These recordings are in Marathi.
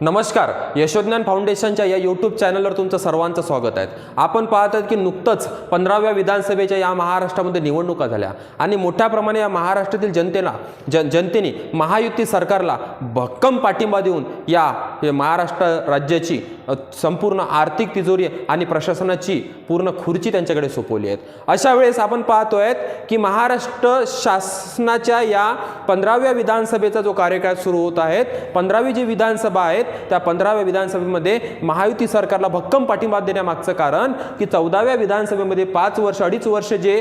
नमस्कार यशोज्ञान फाउंडेशनच्या या यूट्यूब चॅनलवर तुमचं सर्वांचं स्वागत आहे. आपण पाहत आहोत की नुकतंच पंधराव्या विधानसभेच्या या महाराष्ट्रामध्ये निवडणुका झाल्या आणि मोठ्या प्रमाणे या महाराष्ट्रातील जनतेला जन जनतेने महायुती सरकारला भक्कम पाठिंबा देऊन या महाराष्ट्र राज्याची संपूर्ण आर्थिक तिजोरी आणि प्रशासनाची पूर्ण खुर्ची त्यांच्याकडे सोपवली आहेत. अशा वेळेस आपण पाहतोय की महाराष्ट्र शासनाच्या या पंधराव्या विधानसभेचा जो कार्यकाळ सुरू होत आहेत पंधरावी जी विधानसभा आहेत त्या पंधराव्या विधानसभेमध्ये महायुती सरकारला भक्कम पाठिंबा देण्यामागचं कारण की चौदाव्या विधानसभेमध्ये पाच वर्ष अडीच वर्ष जे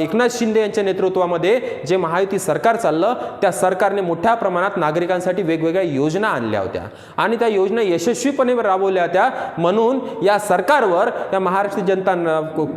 एकनाथ शिंदे यांच्या नेतृत्वामध्ये जे महायुती सरकार चाललं त्या सरकारने मोठ्या प्रमाणात नागरिकांसाठी वेगवेगळ्या योजना आणल्या होत्या. आणि त्या योजना यशस्वीपणे राबवल्या होत्या म्हणून या सरकारवर या महाराष्ट्र जनता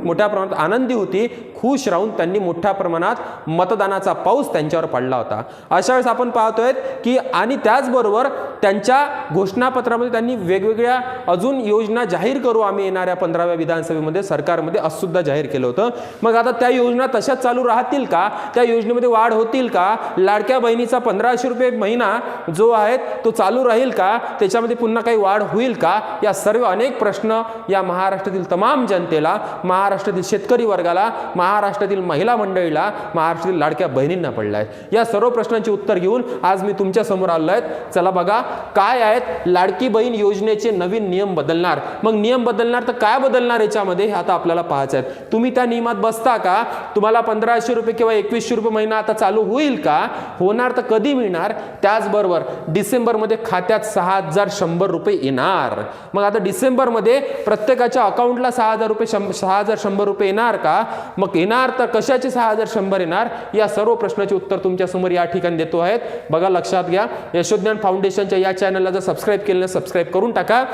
मोठ्या प्रमाणात आनंदी होती. खुश राहून त्यांनी मोठ्या प्रमाणात मतदानाचा पाऊस त्यांच्यावर पडला होता. अशा वेळेस आपण पाहतोय की आणि त्याचबरोबर त्यांच्या घोषणापत्रामध्ये त्यांनी वेगवेगळ्या अजून योजना जाहीर करू आम्ही येणाऱ्या पंधराव्या विधानसभेमध्ये सरकारमध्ये असुद्धा सुद्धा जाहीर केलं होतं. मग आता त्या योजना तशाच चालू राहतील का? त्या योजनेमध्ये वाढ होतील का? लाडक्या बहिणीचा पंधराशे रुपये महिना जो आहे तो चालू राहील का? त्याच्यामध्ये पुन्हा काही वाढ होईल का? या सर्व अनेक प्रश्न या महाराष्ट्रातील तमाम जनतेला महाराष्ट्रातील शेतकरी वर्गाला महाराष्ट्रातील महिला मंडळीला महाराष्ट्रातील लाडक्या बहिणींना पडला आहे या सर्व प्रश्नांची उत्तर घेऊन आज मी तुमच्यासमोर आलो आहेत चला बघा काय आहेत लाडकी बहीण योजनेचे नवीन नियम बदलणार? मग नियम बदलणार तर काय बदलणार याच्यामध्ये? हे आता आपल्याला पाहायचं आहे. तुम्ही त्या नियमात बसता का? तुम्हाला पंधराशे रुपये किंवा एकवीसशे रुपये महिना आता चालू होईल का? होणार तर कधी मिळणार? त्याचबरोबर डिसेंबरमध्ये खात्यात सहा हजार शंभर रुपये येणार. मग आता डिसेंबरमध्ये प्रत्येकाच्या अकाउंटला सहा हजार रुपये शं सहा हजार शंभर रुपये येणार का? मग येणार तर कशाचे सहा हजार शंभर येणार? या सर्व प्रश्नाचे उत्तर तुमच्यासमोर या ठिकाणी देतो आहेत. बघा लक्षात घ्या. यशोज्ञान फाउंडेशनच्या या चॅनलला जर सबस्क्राईब केलं सबस्क्राईब करून टाका.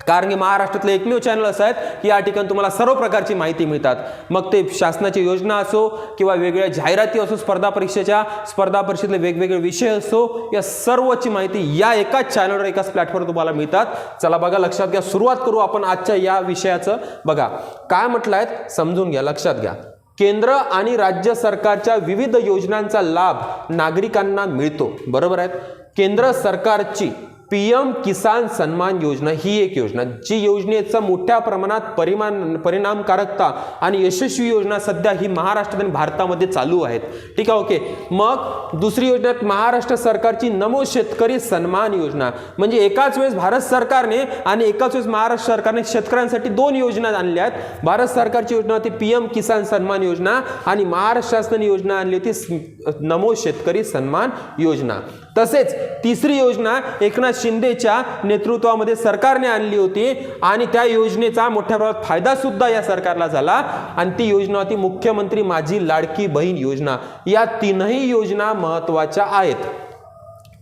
कारण की महाराष्ट्रातले एकमेव चॅनल असं आहेत की या ठिकाणी तुम्हाला सर्व प्रकारची माहिती मिळतात. मग ते शासनाची योजना असो किंवा वेगवेगळ्या जाहिराती असो स्पर्धा परीक्षेच्या स्पर्धा परीक्षेतले वेगवेगळे विषय असो या सर्वची माहिती या एकाच चॅनलवर एकाच प्लॅटफॉर्मवर तुम्हाला मिळतात. चला बघा लक्षात घ्या. सुरुवात करू आपण आजच्या या विषयाचं. बघा काय म्हटलं आहेत समजून घ्या लक्षात घ्या. केंद्र आणि राज्य सरकारच्या विविध योजनांचा लाभ नागरिकांना मिळतो. बरोबर आहेत केंद्र सरकारची पी एम किसान सन्मान योजना ही एक योजना जी योजनेचा मोठ्या प्रमाणात परिमाण परिणामकारकता आणि यशस्वी योजना सध्या ही महाराष्ट्रात आणि भारतामध्ये चालू आहेत. ठीक आहे ओके. मग दुसरी योजना महाराष्ट्र सरकारची नमो शेतकरी सन्मान योजना. म्हणजे एकाच वेळेस भारत सरकारने आणि एकाच वेळेस महाराष्ट्र सरकारने शेतकऱ्यांसाठी दोन योजना आणल्या आहेत. भारत सरकारची योजना होती पी एम किसान सन्मान योजना आणि महाराष्ट्र शासनाने योजना आणली होती नमो शेतकरी सन्मान योजना. तसेच तिसरी योजना एकनाथ शिंदेच्या नेतृत्वामध्ये सरकारने आणली होती आणि त्या योजनेचा मोठ्या प्रमाणात फायदा सुद्धा या सरकारला झाला. आणि ती योजना होती मुख्यमंत्री माझी लाडकी बहीण योजना. या तीनही योजना महत्त्वाच्या आहेत.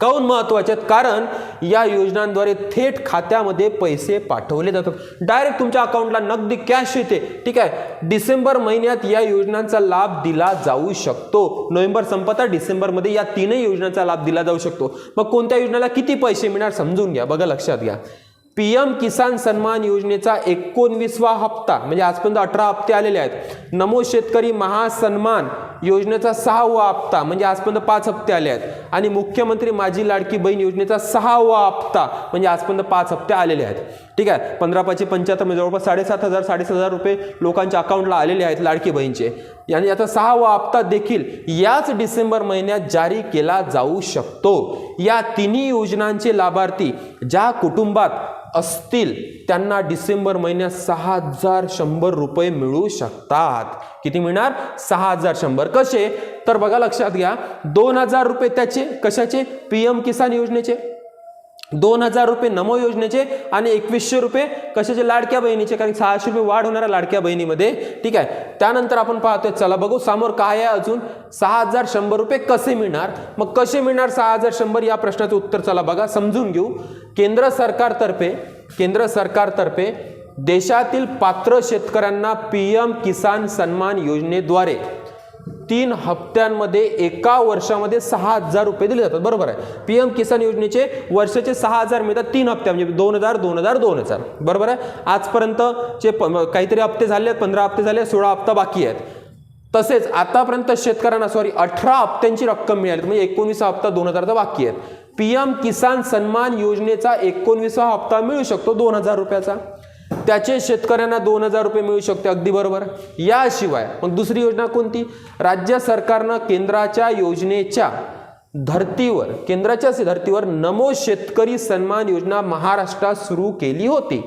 काऊन महत्त्वाचे आहेत? कारण या योजनांद्वारे थेट खात्यामध्ये पैसे पाठवले जातात. डायरेक्ट तुमच्या अकाउंटला नगदी कॅश येते. ठीक आहे? डिसेंबर महिन्यात या योजनांचा लाभ दिला जाऊ शकतो. नोव्हेंबर संपता डिसेंबरमध्ये या तीनही योजनांचा लाभ दिला जाऊ शकतो. मग कोणत्या योजनेला किती पैसे मिळणार समजून घ्या. बघा लक्षात घ्या. पी एम किसान सन्मान योजनेचा एकोणवीसवा हप्ता म्हणजे आजपर्यंत अठरा हप्ते आलेले आहेत. नमो शेतकरी महासन्मान योजनेचा सहावा हप्ता म्हणजे आजपर्यंत पाच हप्ते आले आहेत. आणि मुख्यमंत्री माझी लाडकी बहीण योजनेचा सहावा हप्ता म्हणजे आजपर्यंत पाच हप्ते आलेले आहेत. ठीक आहे? पंधरा पाचशे पंच्याहत्तर म्हणजे जवळपास साडेसात हजार साडेसात हजार रुपये लोकांच्या अकाउंटला आलेले आहेत लाडकी बहीणचे. आणि याचा सहावा हप्ता देखील याच डिसेंबर महिन्यात जारी केला जाऊ शकतो. या तिन्ही योजनांचे लाभार्थी ज्या कुटुंबात असतील त्यांना डिसेंबर महिन्यात सहा हजार शंभर रुपये मिळू शकतात. किती मिळणार? सहा हजार शंभर. कसे? तर बघा लक्षात घ्या. दोन हजार रुपये त्याचे कशाचे? पी एम किसान योजनेचे. दोन हजार रुपये नमो योजनेचे आणि एकवीसशे रुपये कशाचे लाडक्या बहिणीचे? कारण सहाशे रुपये वाढ होणार लाडक्या बहिणीमध्ये. ठीक आहे? त्यानंतर आपण पाहतोय चला बघू समोर काय आहे अजून? सहा हजार शंभर रुपये कसे मिळणार? मग कसे मिळणार सहा हजार शंभर? या प्रश्नाचं उत्तर चला बघा समजून घेऊ. केंद्र सरकारतर्फे केंद्र सरकारतर्फे देशातील पात्र शेतकऱ्यांना पी एम किसान सन्मान योजनेद्वारे तीन हप्त्यांमध्ये एका वर्षामध्ये सहा हजार रुपये दिले जातात. बरोबर आहे. पी एम किसान योजनेचे वर्षाचे सहा हजार मिळतात तीन हप्ते म्हणजे दोन हजार दोन हजार दोन हजार. बरोबर आहे. आजपर्यंतचे प काहीतरी हप्ते झाले आहेत पंधरा हप्ते झाले आहेत, सोळा हप्ता बाकी आहेत. तसेच आतापर्यंत शेतकऱ्यांना सॉरी अठरा हप्त्यांची रक्कम मिळाली म्हणजे एकोणीसा हप्ता दोन हजारचा बाकी आहेत. पी एम किसान सन्मान योजनेचा एकोणवीसा हप्ता मिळू शकतो दोन हजार रुपयाचा. त्याचे शेतकऱ्यांना दोन हजार रुपये मिळू शकते अगदी बरोबर. याशिवाय मग दुसरी योजना कोणती? राज्य सरकारनं केंद्राच्या योजनेच्या धर्तीवर केंद्राच्या धर्तीवर नमो शेतकरी सन्मान योजना महाराष्ट्रात सुरू केली होती.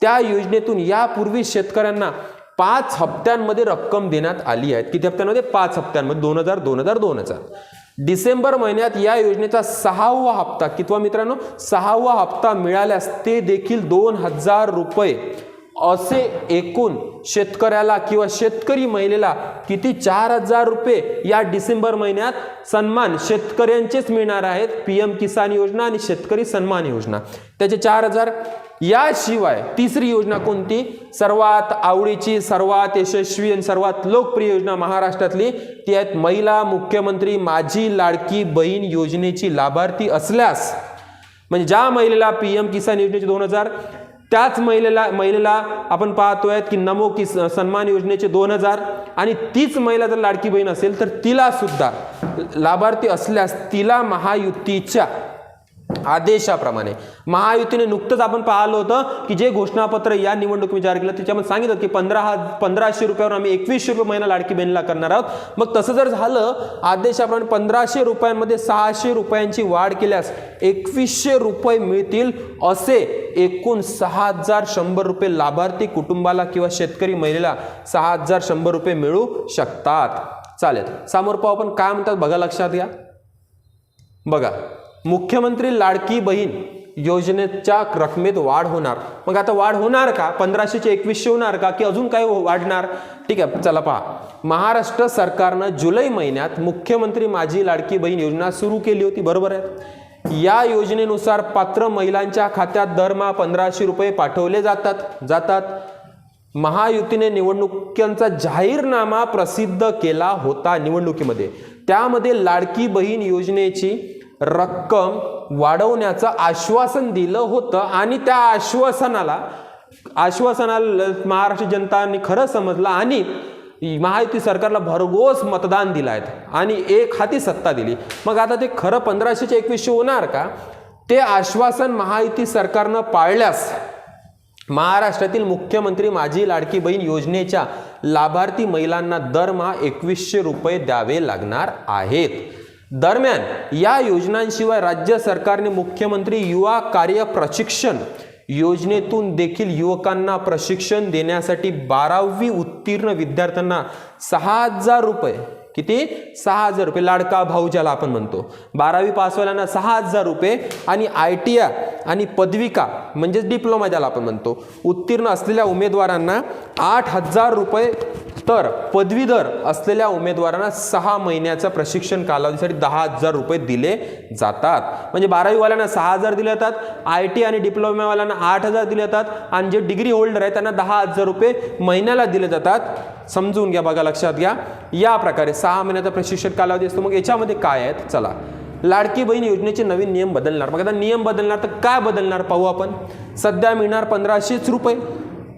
त्या योजनेतून यापूर्वी शेतकऱ्यांना पाच हप्त्यांमध्ये रक्कम देण्यात आली आहे. किती हप्त्यांमध्ये? पाच हप्त्यांमध्ये दोन हजार दोन हजार दोन हजार डिसेंबर महिन्यात या योजनेचा सहावा हप्ता कितवा मित्रांनो? सहावा हप्ता मिळाल्यास ते देखील दोन हजार रुपये. असे एकूण शेतकऱ्याला किंवा शेतकरी महिलेला किती चार हजार रुपये या डिसेंबर महिन्यात सन्मान शेतकऱ्यांचेच मिळणार आहेत. पी एम किसान योजना आणि शेतकरी सन्मान योजना. त्याचे चार हजार याशिवाय तिसरी योजना कोणती? सर्वात आवडीची सर्वात यशस्वी आणि सर्वात लोकप्रिय योजना महाराष्ट्रातली. ती आहेत महिला मुख्यमंत्री माझी लाडकी बहीण योजनेची लाभार्थी असल्यास. म्हणजे ज्या महिलेला पी एम किसान योजनेचे दोन हजार त्याच महिलेला महिलेला आपण पाहतोय की नमो की सन्मान योजनेचे दोन हजार आणि तीच महिला जर लाडकी बहीण असेल तर तिला सुद्धा लाभार्थी असल्यास तिला महायुतीच्या आदेशाप्रमाणे. महायुतीने नुकतंच आपण पाहिलं होतं की जे घोषणापत्र या निवडणुकीत जारी केलं त्याच्यामध्ये सांगितलं की पंधरा पंधराशे रुपयावर आम्ही एकवीसशे रुपये महिना लाडकी बहिणीला करणार आहोत. मग तसं जर झालं आदेशाप्रमाणे पंधराशे रुपयांमध्ये सहाशे रुपयांची वाढ केल्यास एकवीसशे रुपये मिळतील असे एकूण सहा हजार शंभर रुपये लाभार्थी कुटुंबाला किंवा शेतकरी महिलेला सहा हजार शंभर रुपये मिळू शकतात. चालेल. समोर पाहू आपण काय म्हणतात बघा लक्षात घ्या. बघा. मुख्यमंत्री लाडकी बहीण योजनेच्या रकमेत वाढ होणार. मग आता वाढ होणार का? पंधराशेचे एकवीसशे होणार का? की अजून काय वाढणार? ठीक आहे चला पहा. महाराष्ट्र सरकारनं जुलै महिन्यात मुख्यमंत्री माझी लाडकी बहीण योजना सुरू केली होती बरोबर आहे? या योजनेनुसार पात्र महिलांच्या खात्यात दरमहा पंधराशे रुपये पाठवले जातात. जातात. महायुतीने निवडणुकांचा जाहीरनामा प्रसिद्ध केला होता निवडणुकीमध्ये. त्यामध्ये लाडकी बहीण योजनेची रक्कम वाढवण्याचं आश्वासन दिलं होतं आणि त्या आश्वासनाला आश्वासनाला महाराष्ट्र जनतांनी खरं समजलं आणि महायुती सरकारला भरघोस मतदान दिलं आहेत आणि एक हाती सत्ता दिली. मग आता ते खरं पंधराशेचे एकवीसशे होणार का? ते आश्वासन महायुती सरकारनं पाळल्यास महाराष्ट्रातील मुख्यमंत्री माझी लाडकी बहीण योजनेच्या लाभार्थी महिलांना दरमहा एकवीसशे रुपये द्यावे लागणार आहेत. दरम्यान या योजनांशिवाय राज्य सरकारने मुख्यमंत्री युवा कार्य प्रशिक्षण योजनेतून देखील युवकांना प्रशिक्षण देण्यासाठी बारावी उत्तीर्ण विद्यार्थ्यांना सहा हजार रुपये किती? सहा हजार रुपये. लाडका भाऊ ज्याला आपण म्हणतो. बारावी पासवाल्यांना सहा हजार रुपये आणि आय टी आय आणि पदविका म्हणजेच डिप्लोमा ज्याला आपण म्हणतो. उत्तीर्ण असलेल्या उमेदवारांना आठ हजार रुपये तर पदवीधर असलेल्या उमेदवारांना सहा महिन्याचा प्रशिक्षण कालावधीसाठी दहा हजार रुपये दिले जातात. म्हणजे बारावीवाल्यांना सहा हजार दिले जातात आय टी आणि डिप्लोमावाल्यांना आठ हजार दिले जातात आणि जे डिग्री होल्डर आहे त्यांना दहा हजार रुपये महिन्याला दिले जातात. समजून घ्या बघा लक्षात घ्या. या प्रकारे सहा महिन्याचा प्रशिक्षण कालावधी असतो. मग याच्यामध्ये काय आहेत? चला. लाडकी बहीण योजनेचे नवीन नियम बदलणार. मग आता नियम बदलणार तर काय बदलणार पाहू आपण. सध्या मिळणार पंधराशेच रुपये.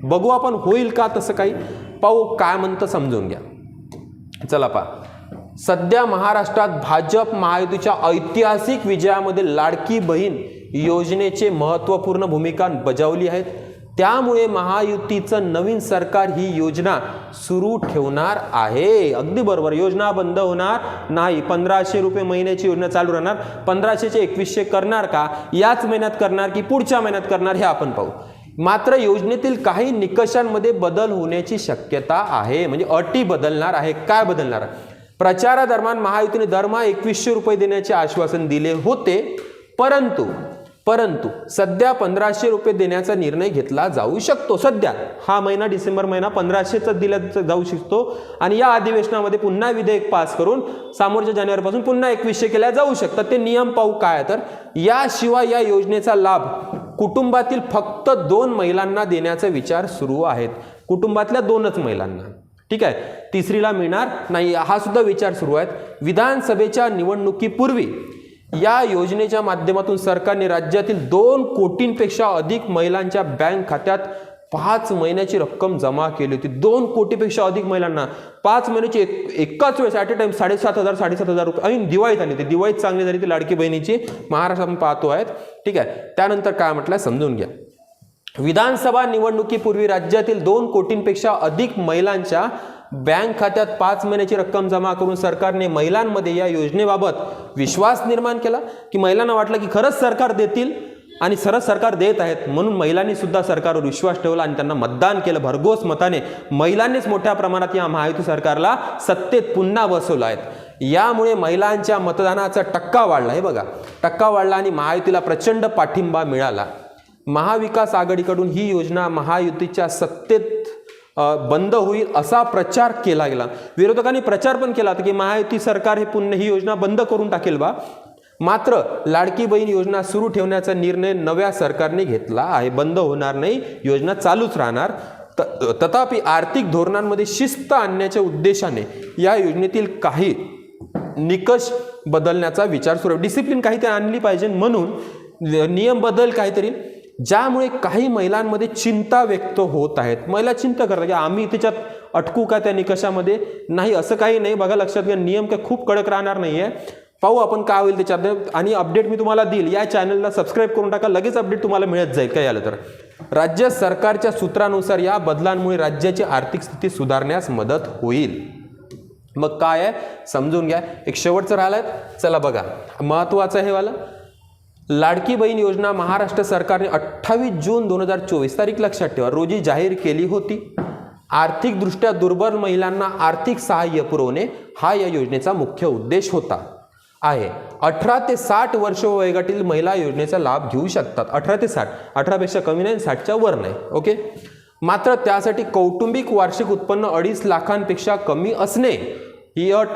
बघू आपण होईल का तसं काही. पाहू काय म्हणतं समजून घ्या. चला पा सध्या महाराष्ट्रात भाजप महायुतीच्या ऐतिहासिक विजयामध्ये लाडकी बहीण योजनेचे महत्त्वपूर्ण भूमिका बजावली आहेत. त्यामुळे महायुतीचं नवीन सरकार ही योजना सुरू ठेवणार आहे. अगदी बरोबर. योजना बंद होणार नाही. पंधराशे रुपये महिन्याची योजना चालू राहणार. पंधराशेचे एकवीसशे करणार का? याच महिन्यात करणार की पुढच्या महिन्यात करणार हे आपण पाहू. मात्र योजनेतील काही निकषांमध्ये बदल होण्याची शक्यता आहे. म्हणजे अटी बदलणार आहे. काय बदलणार? प्रचारादरम्यान महायुतीने दरमहा एकवीसशे रुपये देण्याचे आश्वासन दिले होते. परंतु परंतु सध्या पंधराशे रुपये देण्याचा निर्णय घेतला जाऊ शकतो. सध्या हा महिना डिसेंबर महिना पंधराशेचा दिला जाऊ शकतो आणि या अधिवेशनामध्ये पुन्हा विधेयक पास करून समोरच्या जानेवारीपासून पुन्हा एकवीसशे केल्या जाऊ शकतात. ते नियम पाहू काय तर याशिवाय या योजनेचा लाभ कुटुंबातील फक्त दोन महिलांना देण्याचा विचार सुरू आहेत. कुटुंबातल्या दोनच महिलांना. ठीक आहे? तिसरीला मिळणार नाही. हा सुद्धा विचार सुरू आहे विधानसभेच्या निवडणुकीपूर्वी या योजनेच्या माध्यमातून सरकारने राज्यातील दोन कोटींपेक्षा अधिक महिलांच्या बँक खात्यात पाच महिन्याची रक्कम जमा केली होती. दोन कोटीपेक्षा अधिक महिलांना पाच महिन्याची एक एकाच वेळेस ॲट अ टाइम साडेसात हजार साडेसात हजार रुपये. आणि दिवाळीत आली होती. दिवाळीत चांगली झाली ती लाडकी बहिणीची महाराष्ट्र आपण पाहतो आहेत. ठीक आहे. त्यानंतर काय म्हटलं समजून घ्या. विधानसभा निवडणुकीपूर्वी राज्यातील दोन कोटींपेक्षा अधिक महिलांच्या बँक खात्यात पाच महिन्याची रक्कम जमा करून सरकारने महिलांमध्ये या योजनेबाबत विश्वास निर्माण केला की महिलांना वाटलं की खरंच सरकार देतील आणि सरस सरकार देत आहेत म्हणून महिलांनी सुद्धा सरकारवर विश्वास ठेवला आणि त्यांना मतदान केलं. भरघोस मताने महिलांनीच मोठ्या प्रमाणात या महायुती सरकारला सत्तेत पुन्हा बसवलं आहेत. यामुळे महिलांच्या मतदानाचा टक्का वाढला. हे बघा टक्का वाढला आणि महायुतीला प्रचंड पाठिंबा मिळाला. महाविकास आघाडीकडून ही योजना महायुतीच्या सत्तेत बंद होईल असा प्रचार केला गेला. विरोधकांनी प्रचार पण केला होता की महायुती सरकार हे पुन्हा ही योजना बंद करून टाकेल बा. मात्र लाडकी बहीण योजना सुरू ठेवण्याचा निर्णय नव्या सरकारने घेतला आहे. बंद होणार नाही योजना चालूच राहणार. त- तथापि आर्थिक धोरणांमध्ये शिस्त आणण्याच्या उद्देशाने या योजनेतील काही निकष बदलण्याचा विचार सुरू डिसिप्लिन काहीतरी आणली पाहिजे म्हणून नियम बदल काहीतरी ज्यामुळे काही महिलांमध्ये चिंता व्यक्त होत आहेत. महिला चिंता करतात की आम्ही त्याच्यात अटकू का त्या निकषामध्ये? नाही असं काही नाही. बघा लक्षात घ्या नियम काय खूप कडक राहणार नाही आहे पाहू आपण काय होईल त्याच्यात आणि अपडेट मी तुम्हाला देईल. या चॅनलला सबस्क्राईब करून टाका. लगेच अपडेट तुम्हाला मिळत जाईल. काय आलं तर? राज्य सरकारच्या सूत्रानुसार या बदलांमुळे राज्याची आर्थिक स्थिती सुधारण्यास मदत होईल. मग काय आहे? समजून घ्या. एक शेवटचं राहिलं चला बघा. महत्त्वाचं हे वाला. लाडकी बहीण योजना महाराष्ट्र सरकारने अठ्ठावीस जून दोन हजार चोवीस तारीख लक्षात ठेवा. रोजी जाहीर केली होती. आर्थिकदृष्ट्या दुर्बल महिलांना आर्थिक सहाय्य पुरवणे हा या योजनेचा मुख्य उद्देश होता. आहे. अठरा ते साठ वर्ष वयोगटातील महिला योजनेचा लाभ घेऊ शकतात. अठरा ते साठ. अठरापेक्षा कमी नाही साठच्या वर नाही. ओके? मात्र त्यासाठी कौटुंबिक वार्षिक उत्पन्न अडीच लाखांपेक्षा कमी असणे ही अट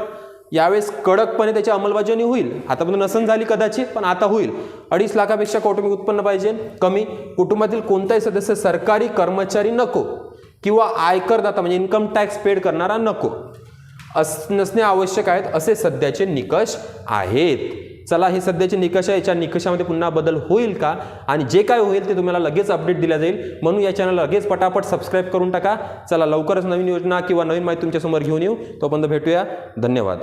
यावेळेस कडकपणे त्याची अंमलबजावणी होईल. आतापर्यंत नसन झाली कदाचित पण आता होईल. अडीच लाखापेक्षा कौटुंबिक उत्पन्न पाहिजे कमी. कुटुंबातील कोणताही सदस्य सरकारी कर्मचारी नको. किंवा आयकरदाता म्हणजे इन्कम टॅक्स पेड करणारा नको. अस नसणे आवश्यक आहेत असे सध्याचे निकष आहेत. चला हे सध्याचे निकष आहे याच्या निकषामध्ये पुन्हा बदल होईल का? आणि जे काय होईल ते तुम्हाला लगेच अपडेट दिल्या जाईल. म्हणून या चॅनलला लगेच पटापट सबस्क्राईब करून टाका. चला लवकरच नवीन योजना किंवा नवीन माहिती तुमच्यासमोर घेऊन येऊ. तोपर्यंत भेटूया. धन्यवाद.